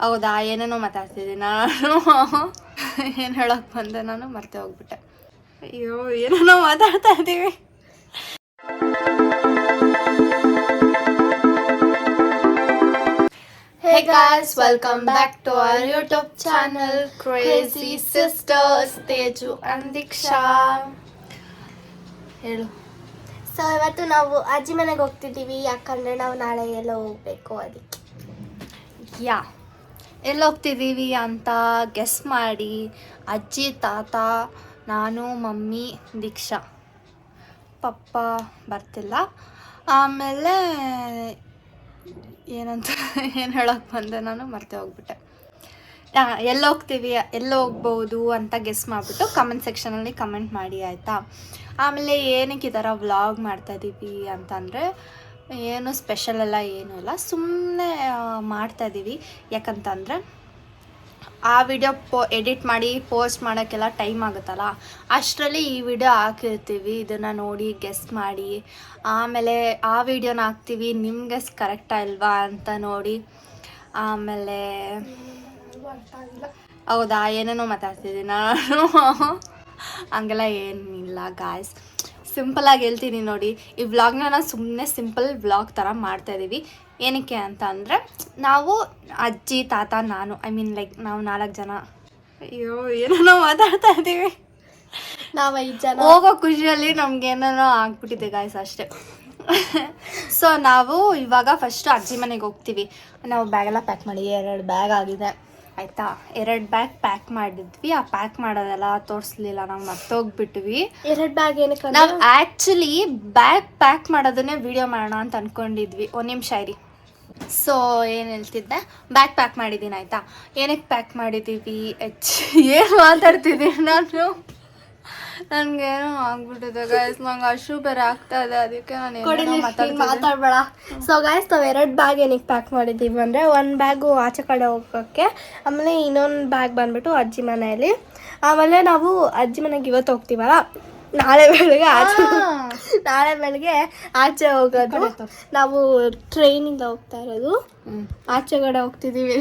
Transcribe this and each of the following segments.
ಹೌದಾ ಏನೇನೋ ಮಾತಾಡ್ತಿದ್ದೆ ನಾನು? ಏನು ಹೇಳೋಕೆ ಬಂದೆ ನಾನು? ಮರ್ತೆ ಹೋಗ್ಬಿಟ್ಟೆ. ಅಯ್ಯೋ ಏನೇನೋ ಮಾತಾಡ್ತಾ ಇದ್ದೀವಿ. Hey guys, welcome back to our YouTube channel Crazy Sisters Teju and Diksha. ಹೇಳು. ಸೊ ಇವತ್ತು ನಾವು ಅಜ್ಜಿ ಮನೆಗೆ ಹೋಗ್ತಿದ್ದೀವಿ ಯಾಕಂದ್ರೆ ನಾವು ನಾಳೆ ಎಲ್ಲ ಹೋಗ್ಬೇಕು ಅದಕ್ಕೆ. ಯಾ ಎಲ್ಲಿ ಹೋಗ್ತಿದ್ದೀವಿ ಅಂತ ಗೆಸ್ ಮಾಡಿ ಅಜ್ಜಿ, ತಾತ, ನಾನು, ಮಮ್ಮಿ, ದೀಕ್ಷಾ. ಪಪ್ಪ ಬರ್ತಿಲ್ಲ. ಆಮೇಲೆ ಏನಂತ ಏನು ಹೇಳೋಕೆ ಬಂದೆ ನಾನು? ಮರ್ತೆ ಹೋಗ್ಬಿಟ್ಟೆ. ಎಲ್ಲಿ ಹೋಗ್ತೀವಿ ಎಲ್ಲಿ ಹೋಗ್ಬೋದು ಅಂತ ಗೆಸ್ ಮಾಡಿಬಿಟ್ಟು ಕಮೆಂಟ್ ಸೆಕ್ಷನಲ್ಲಿ ಕಮೆಂಟ್ ಮಾಡಿ, ಆಯಿತಾ? ಆಮೇಲೆ ಏನಕ್ಕೆ ಈ ಥರ ವ್ಲಾಗ್ ಮಾಡ್ತಾಯಿದ್ದೀವಿ ಅಂತಂದರೆ ಏನು ಸ್ಪೆಷಲ್ ಅಲ್ಲ ಏನೂ ಇಲ್ಲ. ಸುಮ್ಮನೆ ಮಾಡ್ತಾಯಿದ್ದೀವಿ ಯಾಕಂತಂದರೆ, ಆ ವಿಡಿಯೋ ಪೋ ಎಡಿಟ್ ಮಾಡಿ ಪೋಸ್ಟ್ ಮಾಡೋಕ್ಕೆಲ್ಲ ಟೈಮ್ ಆಗುತ್ತಲ್ಲ? ಅಷ್ಟರಲ್ಲಿ ಈ ವಿಡಿಯೋ ಹಾಕಿರ್ತೀವಿ. ಇದನ್ನು ನೋಡಿ ಗೆಸ್ ಮಾಡಿ. ಆಮೇಲೆ ಆ ವಿಡಿಯೋನ ಹಾಕ್ತೀವಿ. ನಿಮ್ಮ ಗೆಸ್ ಕರೆಕ್ಟಾ ಇಲ್ವಾ ಅಂತ ನೋಡಿ. ಆಮೇಲೆ ಹೌದಾ? ಏನೇನೋ ಮಾತಾಡ್ತಿದ್ದೀನಿ ನಾನು. ಹಂಗೆಲ್ಲ ಏನಿಲ್ಲ ಗಾಯ್ಸ್ ಸಿಂಪಲಾಗಿ ಹೇಳ್ತೀನಿ ನೋಡಿ. ಈ ವ್ಲಾಗ್ನ ನಾನು ಸುಮ್ಮನೆ ಸಿಂಪಲ್ ವ್ಲಾಗ್ ಥರ ಮಾಡ್ತಾಯಿದ್ದೀವಿ ಏನಕ್ಕೆ ಅಂತ ಅಂದರೆ ನಾವು ಅಜ್ಜಿ ತಾತ ನಾನು ಐ ಮೀನ್ ಲೈಕ್ ನಾವು ನಾಲ್ಕು ಜನ. ಅಯ್ಯೋ ಏನೋ ಮಾತಾಡ್ತಾ ಇದ್ದೀವಿ ನಾವು ಐದು ಜನ. ಹೋಗೋ ಖುಷಿಯಲ್ಲಿ ನಮ್ಗೆ ಏನೇನೋ ಆಗ್ಬಿಟ್ಟಿದೆ ಗಾಯ್ಸ್ ಅಷ್ಟೇ. ಸೊ ನಾವು ಇವಾಗ ಫಸ್ಟ್ ಅಜ್ಜಿ ಮನೆಗೆ ಹೋಗ್ತೀವಿ. ನಾವು ಬ್ಯಾಗೆಲ್ಲ ಪ್ಯಾಕ್ ಮಾಡಿ ಎರಡು ಬ್ಯಾಗ್ ಆಗಿದೆ. ಆಯಿತಾ? ಎರಡು ಬ್ಯಾಗ್ ಪ್ಯಾಕ್ ಮಾಡಿದ್ವಿ. ಆ ಪ್ಯಾಕ್ ಮಾಡೋದೆಲ್ಲ ತೋರಿಸ್ಲಿಲ್ಲ. ನಾವು ಮರ್ತೋಗ್ಬಿಟ್ವಿ. ಎರಡು ಬ್ಯಾಗ್ ಏನಕ್ಕೆ ನಾವು ಆ್ಯಕ್ಚುಲಿ ಬ್ಯಾಗ್ ಪ್ಯಾಕ್ ಮಾಡೋದನ್ನೇ ವಿಡಿಯೋ ಮಾಡೋಣ ಅಂತ ಅನ್ಕೊಂಡಿದ್ವಿ. ಒಂದು ನಿಮಿಷ ಇರಿ. ಸೊ ಏನು ಹೇಳ್ತಿದ್ದೆ? ಬ್ಯಾಗ್ ಪ್ಯಾಕ್ ಮಾಡಿದ್ದೀನಿ ಆಯ್ತಾ? ಏನಕ್ಕೆ ಪ್ಯಾಕ್ ಮಾಡಿದ್ದೀವಿ ಎಚ್ ಏನು ಮಾತಾಡ್ತಿದ್ದೀನಿ ನಾನು? ನನಗೇನೋ ಆಗ್ಬಿಟ್ಟಿದೆ ಗೈಸ್ ನಂಗೆ ಅಶು ಬೇರೆ ಆಗ್ತಾ ಇದೆ ಅದಕ್ಕೆ ನಾನು ಮಾತಾಡ್ಬೇಡ. ಸೊ ಗೈಸ್ ನಾವು ಎರಡು ಬ್ಯಾಗ್ ಏನಕ್ಕೆ ಪ್ಯಾಕ್ ಮಾಡಿದ್ದೀವಿ ಅಂದರೆ ಒಂದು ಬ್ಯಾಗು ಆಚೆ ಕಡೆ ಹೋಗೋಕ್ಕೆ ಆಮೇಲೆ ಇನ್ನೊಂದು ಬ್ಯಾಗ್ ಬಂದ್ಬಿಟ್ಟು ಅಜ್ಜಿ ಮನೆಯಲ್ಲಿ. ಆಮೇಲೆ ನಾವು ಅಜ್ಜಿ ಮನೆಗೆ ಇವತ್ತು ಹೋಗ್ತೀವಲ್ಲ ನಾಳೆ ಬೆಳಗ್ಗೆ ಆಚೆ ನಾಳೆ ಬೆಳಗ್ಗೆ ಆಚೆ ಹೋಗೋದು. ನಾವು ಟ್ರೈನಿಂದ ಹೋಗ್ತಾ ಇರೋದು. ಆಚೆ ಕಡೆ ಹೋಗ್ತಿದ್ದೀವಿ.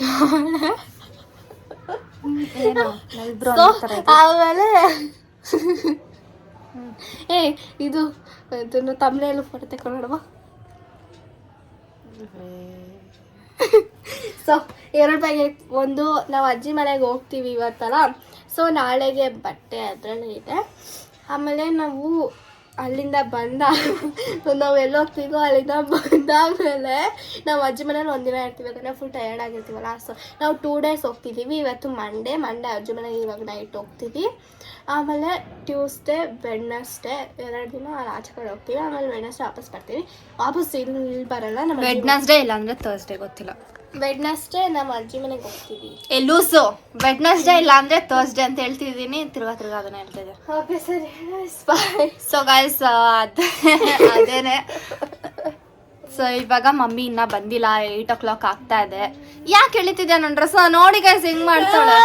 ಆಮೇಲೆ ಏ ಇದು ಇದನ್ನು ತಮಿಳಲ್ಲೂ ಫೋಟೋ ತಗೊಂಡವ ಸೊ ಎರಡು ಬ್ಯಾಗ್ ಒಂದು ನಾವು ಅಜ್ಜಿ ಮನೆಗೆ ಹೋಗ್ತೀವಿ ಇವತ್ತಲ್ಲ. ಸೊ ನಾಳೆಗೆ ಬಟ್ಟೆ ಅದರಲ್ಲೇ ಇದೆ. ಆಮೇಲೆ ನಾವು ಅಲ್ಲಿಂದ ಬಂದ ನಾವು ಎಲ್ಲೋಗ್ತೀವೋ ಅಲ್ಲಿಂದ ಬಂದಾದ್ಮೇಲೆ ನಾವು ಅಜ್ಜಿ ಮನೇಲಿ ಒಂದಿನ ಇರ್ತೀವಿ ಯಾಕಂದರೆ ಫುಲ್ ಟಯರ್ಡ್ ಆಗಿರ್ತೀವಲ್ಲ. ಸೊ ನಾವು ಟೂ ಡೇಸ್ ಹೋಗ್ತಿದ್ದೀವಿ ಇವತ್ತು ಮಂಡೇ ಮಂಡೇ ಅಜ್ಜಿ ಮನೆಗೆ ಇವಾಗ ನೈಟ್ ಹೋಗ್ತೀವಿ. ಆಮೇಲೆ ಟ್ಯೂಸ್ಡೇ ವೆಡ್ನಸ್ಡೇ ಎರಡು ದಿನ ಅಲ್ಲಿ ಆಚೆ ಕಡೆ ಹೋಗ್ತೀವಿ. ಆಮೇಲೆ ವೆಡ್ನಸ್ಡೇ ವಾಪಸ್ ಬರ್ತೀವಿ. ವಾಪಸ್ ಇಲ್ಲಿ ಇಲ್ಲಿ ಬರಲ್ಲ ನಮ್ಮ ವೆಡ್ನಸ್ಡೇ ಇಲ್ಲ ಅಂದರೆ ಥರ್ಸ್ಡೇ ಗೊತ್ತಿಲ್ಲ. ವೆಡ್ನಸ್ಡೇ ನಮ್ಮ ಅಜ್ಜಿ ಮನೆಗೆ ಹೋಗ್ತೀವಿ. ಲೂಸು. ವೆಡ್ನಸ್ಡೇ ಇಲ್ಲ ಅಂದರೆ ಥರ್ಸ್ಡೇ ಅಂತ ಹೇಳ್ತಿದ್ದೀನಿ. ತಿರ್ಗಾ ತಿರ್ಗಾ ಅದನ್ನ ಹೇಳ್ತಿದ್ದೆ ಓಕೆ ಸರಿ. ಸೊ ಗಾಯ್ಸ್ ಅದೇ ಅದೇನೆ. ಸೊ ಇವಾಗ ಮಮ್ಮಿ ಇನ್ನ ಬಂದಿಲ್ಲ. ಏಟ್ ಓ ಕ್ಲಾಕ್ ಆಗ್ತಾ ಇದೆ. ಯಾಕೆ ಹೇಳಿತಿದ್ಯಾ ನನ್ನ ಡ್ರೆಸ್ ನೋಡಿ ಗೈಸ್ ಹೆಂಗ್ ಮಾಡ್ತಾಳೆ.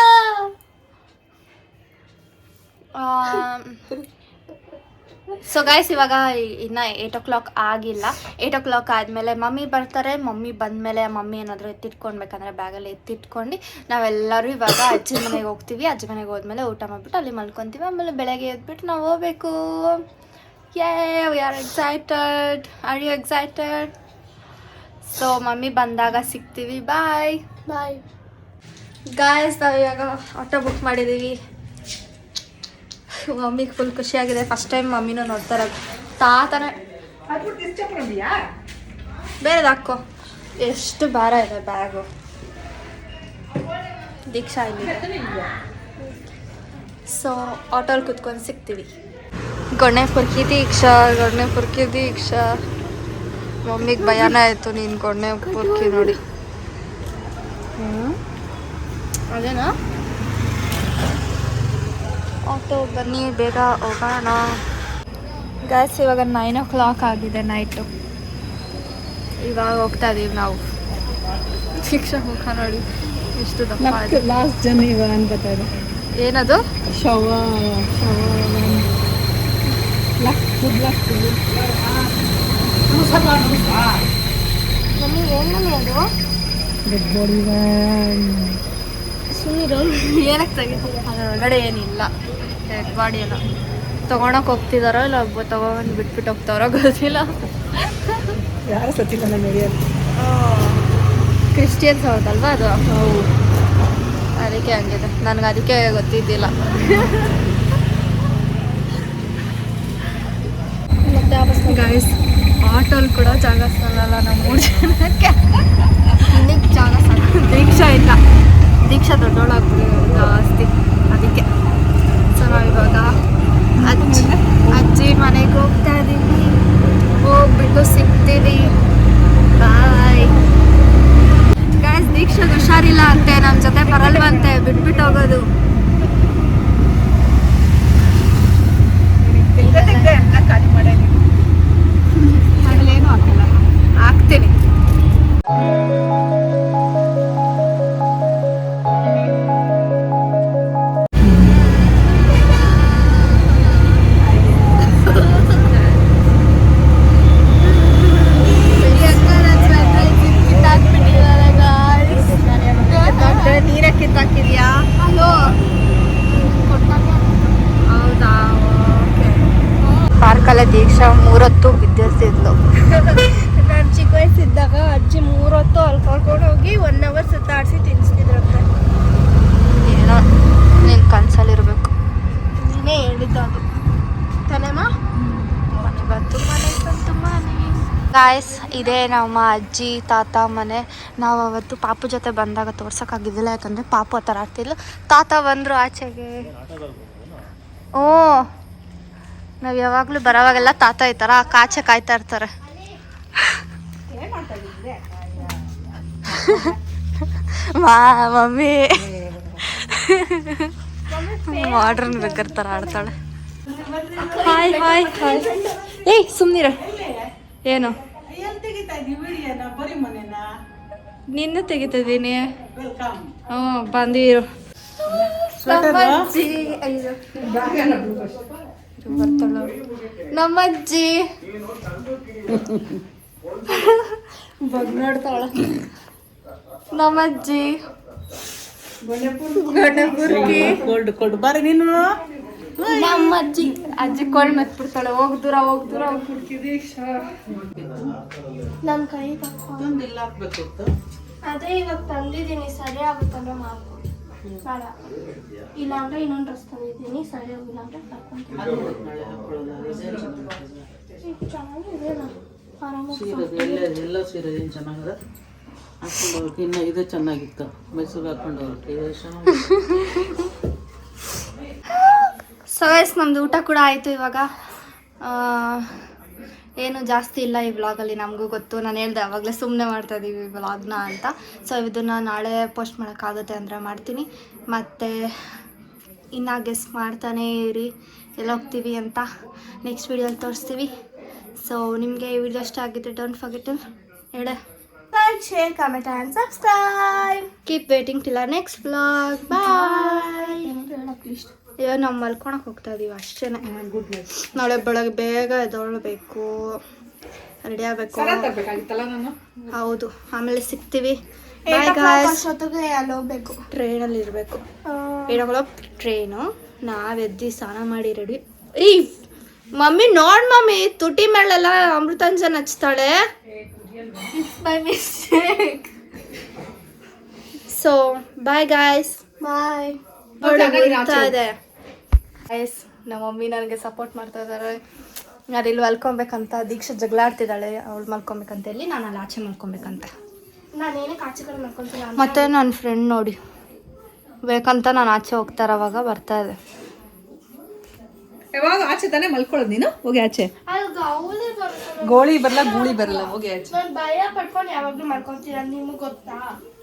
ಸೊ ಗೈಸ್ ಇವಾಗ ಇನ್ನ ಏಯ್ಟ್ ಓ ಕ್ಲಾಕ್ ಆಗಿಲ್ಲ. ಏಯ್ಟ್ ಓ ಕ್ಲಾಕ್ ಆದಮೇಲೆ ಮಮ್ಮಿ ಬರ್ತಾರೆ. ಮಮ್ಮಿ ಬಂದಮೇಲೆ ಮಮ್ಮಿ ಏನಾದರೂ ಎತ್ತಿಟ್ಕೊಳ್ಬೇಕಂದ್ರೆ ಬ್ಯಾಗಲ್ಲಿ ಎತ್ತಿಟ್ಕೊಂಡು ನಾವೆಲ್ಲರೂ ಇವಾಗ ಅಜ್ಜಿ ಮನೆಗೆ ಹೋಗ್ತೀವಿ. ಅಜ್ಜಿ ಮನೆಗೆ ಹೋದ್ಮೇಲೆ ಊಟ ಮಾಡ್ಬಿಟ್ಟು ಅಲ್ಲಿ ಮಲ್ಕೊತೀವಿ. ಆಮೇಲೆ ಬೆಳಗ್ಗೆ ಎದ್ಬಿಟ್ಟು ನಾವು ಹೋಗ್ಬೇಕು. Yay we are excited are you excited so mummy ಬಂದಾಗ ಸಿಗ್ತೀವಿ. ಬಾಯ್ ಬಾಯ್ ಗಾಯಸ್ ನಾವು ಇವಾಗ ಆಟೋ ಬುಕ್ ಮಾಡಿದ್ದೀವಿ. ಮಮ್ಮಿಗೆ ಫುಲ್ ಖುಷಿಯಾಗಿದೆ ಫಸ್ಟ್ ಟೈಮ್ ಮಮ್ಮಿನೂ ನೋಡ್ತಾರೆ. ತಾತನೇ. ಬೇರೆದು ಹಾಕೋ. ಎಷ್ಟು ಭಾರ ಇದೆ ಬ್ಯಾಗು ದೀಕ್ಷಾ ಇಲ್ಲಿ. ಸೊ ಆಟೋಲ್ಲಿ ಕುತ್ಕೊಂಡು ಸಿಗ್ತೀವಿ. ಗೊಣ್ಣೆ ಪುರ್ಕಿ ದೀಕ್ಷಾ ಗೊಣ್ಣೆ ಪುರ್ಕಿ ದೀಕ್ಷಾ. ಮಮ್ಮಿಗೆ ಭಯನ ಆಯಿತು ನೀನು ಗೊಣ್ಣೆ ಪುರ್ಕಿ ನೋಡಿ. ಹ್ಞೂ ಅದೇನಾ? ಆಟೋ ಬನ್ನಿ ಬೇಗ ಹೋಗೋಣ. ಗ್ಯಾಸ್ ಇವಾಗ ನೈನ್ ಓ ಕ್ಲಾಕ್ ಆಗಿದೆ ನೈಟು ಇವಾಗ ಹೋಗ್ತಾ ಇದೀವಿ ನಾವು. ಶಿಕ್ಷಾ ಮುಖ ನೋಡಿ ಎಷ್ಟು ಇದೆ. ಲಾಸ್ಟ್ ಜನ ಇವಾಗ ಅನ್ಕೋತಾರೆ ಏನದು? ಶವ ಶವ ಮಮ್ಮಿ ಏನು ಅದು? ಡೆಡ್ ಬಾಡಿ ತೆಗೀತಿರೋ ಏನಕ್ಕೆ ತೆಗಿತೀವಿ ಒಳಗಡೆ ಏನಿಲ್ಲ. ಬಾಡಿ ಎಲ್ಲ. ತೊಗೊಳಕ್ ಹೋಗ್ತಿದಾರೋ ಇಲ್ಲ ಒಬ್ಬ ತಗೊಂಡು ಬಿಟ್ಬಿಟ್ಟು ಹೋಗ್ತಾರೋ ಗೊತ್ತಿಲ್ಲ. ಯಾರು ಸತ್ತಿಲ್ಲ ನಮ್ಮ ಹಿರಿಯರು ಕ್ರಿಶ್ಚಿಯನ್ಸ್ ಹೌದಲ್ವಾ ಅದು? ಅದಕ್ಕೆ ಹಂಗಿದೆ. ನನಗೆ ಅದಕ್ಕೆ ಗೊತ್ತಿದ್ದಿಲ್ಲ. ಗೈಸ್ ಆಟೋಲ್ ಕೂಡ ಜಾಗ ಸಾಲಲ್ಲ ನಮ್ಮ ಮೂರು ಜನಕ್ಕೆ. ಜಾಗ ಸಾಲ ದೀಕ್ಷಾ ಇಲ್ಲ. ದೀಕ್ಷಾ ದೊಡ್ಡೋಳಾಗ್ಬಿಡಿ ಜಾಸ್ತಿ. ಅದಕ್ಕೆ. ಸೊ ನಾವಿವಾಗ ಅಜ್ಜಿ ಅಜ್ಜಿ ಮನೆಗೆ ಹೋಗ್ತಾ ಇದ್ದೀವಿ ಹೋಗ್ಬಿಟ್ಟು ಸಿಗ್ತೀವಿ. ಬಾಯ್ ಗೈಸ್ ದೀಕ್ಷಾಗ ಹುಷಾರಿಲ್ಲ ಅಂತೆ. ನಮ್ಮ ಜೊತೆ ಬರಲ್ವಂತೆ. ಬಿಟ್ಬಿಟ್ಟು ಹೋಗೋದು. ದೀಕ್ಷಾ ಮೂರೊತ್ತು ಬಿದ್ದಿರ್ತಿದ್ಲು ನಾನು ಚಿಕ್ಕ ವಯಸ್ಸಿದ್ದಾಗ ಅಜ್ಜಿ ಮೂರೊತ್ತು ಅಲ್ಲಿ ಕರ್ಕೊಂಡು ಹೋಗಿ ಒನ್ ಅವರ್ ಸುತ್ತಾಡಿಸಿ ತಿನ್ನಿಸ್ತಿದ್ರಂತೆ ಏನೋ ನೀನು ಕನ್ಸಲ್ಲಿರ್ಬೇಕು ನೀನೇ ಹೇಳಿದ್ದು ಅದು. ತಾನೇಮ್ಮ ಮನೆ ಬಂತು ಮನೆ ಬಂತು ಮನೆ. ಗಾಯಸ್ ಇದೇ ನಮ್ಮ ಅಜ್ಜಿ ತಾತ ಮನೆ. ನಾವು ಅವತ್ತು ಪಾಪು ಜೊತೆ ಬಂದಾಗ ತೋರ್ಸೋಕ್ಕಾಗಿದ್ದಿಲ್ಲ ಯಾಕಂದರೆ ಪಾಪು ಆ ಥರ ಆಡ್ತಿದ್ಲು ತಾತ ಬಂದರು ಆಚೆಗೆ. ಓ ನಾವು ಯಾವಾಗಲೂ ಬರೋವಾಗೆಲ್ಲ ತಾತ ಥರ ಕಾಚೆ ಕಾಯ್ತಾ ಇರ್ತಾರೆ. ಮಾ ಮಮ್ಮಿ. ಮಾಡ್ರನ್ ಬೇಕಿರ್ತಾರ ಆಡ್ತಾಳೆ. ಹಾಯ್ ಹಾಯ್ ಹಾಯ್ ಏಯ್ ಸುಮ್ನಿರ. ಏನು? ನಿನ್ನ ತೆಗಿತಿದ್ದೀನಿ ಹ್ಞೂ ಬಂದಿರು. ಬರ್ತಾಳೆ. ನಮ್ಮಜ್ಜಿ. ಬಗ್ ನೋಡ್ತಾಳ ನಮ್ಮಜ್ಜಿ. ಗಣಪುರ್ಕಿ ಕೊಡ್ ಕೊಡ್ ಬಾರಿ ನೀನು. ನಮ್ಮ ಅಜ್ಜಿ ಅಜ್ಜಿ ಕೋಲ್ ಮೆತ್ಬಿಡ್ತಾಳೆ. ಹೋಗ್ ದೂರ ಹೋಗ್ ದೂರ ನನ್ನ ಕೈ ಹಾಕ್ಬೇಕು ಅದೇ ಇವಾಗ ತಂದಿದ್ದೀನಿ. ಸರಿ ಆಗುತ್ತಲ್ಲ ಮಾಡ್ಕೊ. ಬೇಡ ಇಲ್ಲ ಅಂದ್ರೆ ಇನ್ನೊಂದು ಡ್ರೆಸ್ ತಂದಿದ್ದೀನಿ ಸರಿ ಹೋಗಿಲ್ಲ ಅಂದ್ರೆ ಚೆನ್ನಾಗಿದೆ? ಆರಾಮಾಗಿ ಎಲ್ಲ ಎಲ್ಲ ಸೀರೆ ಏನು ಚೆನ್ನಾಗದ? ಹಾಕೊಂಡು ಹೋಗಕ್ಕೆ ಇನ್ನು ಇದು ಚೆನ್ನಾಗಿತ್ತು. ಮೈಸೂರಿಗೆ ಹಾಕೊಂಡು ಹೋಗಿ ಸೊ ನಮ್ದು ಊಟ ಕೂಡ ಆಯಿತು ಇವಾಗ. ಏನು ಜಾಸ್ತಿ ಇಲ್ಲ ಈ ವ್ಲಾಗಲ್ಲಿ ನಮಗೂ ಗೊತ್ತು. ನಾನು ಹೇಳ್ದೆ ಅವಾಗಲೇ ಸುಮ್ಮನೆ ಮಾಡ್ತಾ ಇದ್ದೀವಿ ವ್ಲಾಗ್ನ ಅಂತ. ಸೊ ಇದನ್ನು ನಾಳೆ ಪೋಸ್ಟ್ ಮಾಡೋಕ್ಕಾಗುತ್ತೆ ಅಂದರೆ ಮಾಡ್ತೀನಿ. ಮತ್ತು ಇನ್ನು ಗೆಸ್ ಮಾಡ್ತಾನೇ ಇರಿ. ಎಲ್ಲೋಗ್ತೀವಿ ಅಂತ ನೆಕ್ಸ್ಟ್ ವೀಡಿಯೋಲಿ ತೋರಿಸ್ತೀವಿ. ಸೊ ನಿಮಗೆ ಈ ವಿಡಿಯೋ ಇಷ್ಟ ಆಗಿದ್ರೆ ಡೋಂಟ್ ಫರ್ಗೆಟ್ ಹೇಳೆ. Like share comment and subscribe keep waiting till our next blog bye please ಇವಾಗ ನಾವು ಮಲ್ಕೊಳಕ್ಕೆ ಹೋಗ್ತಾ ಇದೀವಿ ಅಷ್ಟೇ. ನಾಳೆ ಬೆಳಗ್ಗೆ ಬೇಗ ಎದ್ದೊಳ್ಬೇಕು. ರೆಡಿ ಆಗಬೇಕು. ಹೌದು. ಆಮೇಲೆ ಸಿಗ್ತೀವಿ. ಅಷ್ಟೊತ್ತಿಗೆ ಅಲ್ಲಿ ಟ್ರೈನಲ್ಲಿ ಇರಬೇಕು. ಕ್ಲಾಕ್ ಟ್ರೈನು ನಾವು ಎದ್ದು ಸ್ನಾನ ಮಾಡಿ ರೆಡಿ ಏಯ್ ಮಮ್ಮಿ ನೋಡ್ ಮಮ್ಮಿ. ತುಟಿ ಮೇಲೆಲ್ಲ ಅಮೃತಾಂಜನ್ ಹಚ್ತಾಳೆ. ಸೊ ಬಾಯ್ ಗಾಯ್ಸ್ ಬಾಯ್ ಇದೆ. ಗಾಯ್ಸ್ ನಮ್ಮ ಮಮ್ಮಿ ನನಗೆ ಸಪೋರ್ಟ್ ಮಾಡ್ತಾ ಇದ್ದಾರೆ ನಾನು ಇಲ್ಲಿ ಮಲ್ಕೊಬೇಕಂತ ದೀಕ್ಷಾ ಜಗಳಾಡ್ತಿದ್ದಾಳೆ ಅವಳು ಮಲ್ಕೊಬೇಕಂತ ಹೇಳಿ ನಾನು ಅಲ್ಲಿ ಆಚೆ ಮಲ್ಕೊಬೇಕಂತ. ಮತ್ತೆ ನನ್ನ ಫ್ರೆಂಡ್ ನೋಡಿ. ಬೇಕಂತ ನಾನು ಆಚೆ ಹೋಗ್ತಾರ ಅವಾಗ ಬರ್ತಾ ಇದೆ. ಯಾವಾಗ ಆಚೆ ತಾನೇ ಮಲ್ಕೊಳ್ಳೋದು ನೀನು? ಹೋಗಿ ಆಚೆ. ಗೋಳಿ ಬರಲ್ಲ ಗೂಳಿ ಬರಲ್ಲ ಹೋಗಿ ಆಚೆ. ನಾನು ಭಯ ಪಟ್ಕೊಂಡು ಯಾವಾಗಲೂ ಮಲ್ಕೊಂತೀರ ನಿಮ್ಗೆ ಗೊತ್ತಾ?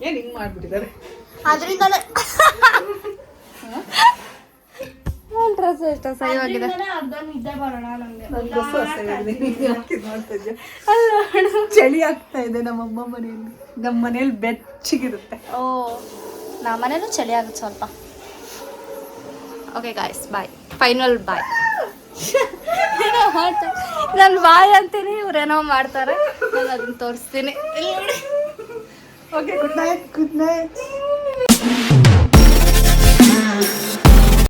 ಏನ್ ಹಿಂಗ್ ಮಾಡ್ಬಿಟ್ಟಿದ್ದಾರೆ? ಅದರಿಂದಲೇ ಡ್ರೆಸ್ ಅಲ್ಲ ಚಳಿ ಆಗ್ತಾ ಇದೆ ನಮ್ಮ ಅಮ್ಮ ಮನೆಯಲ್ಲಿ. ನಮ್ಮ ಮನೆಯಲ್ಲಿ ಬೆಚ್ಚಗಿರುತ್ತೆ. ಓ ನಮ್ಮ ಮನೇಲೂ ಚಳಿ ಆಗುತ್ತೆ ಸ್ವಲ್ಪ. Okay guys bye final bye ನಾನು ಬಾಯ್ ಅಂತೀನಿ ಇವ್ರೇನೋ ಮಾಡ್ತಾರೆ. ನಾನು ಅದನ್ನ ತೋರಿಸ್ತೀನಿ. Okay good night good night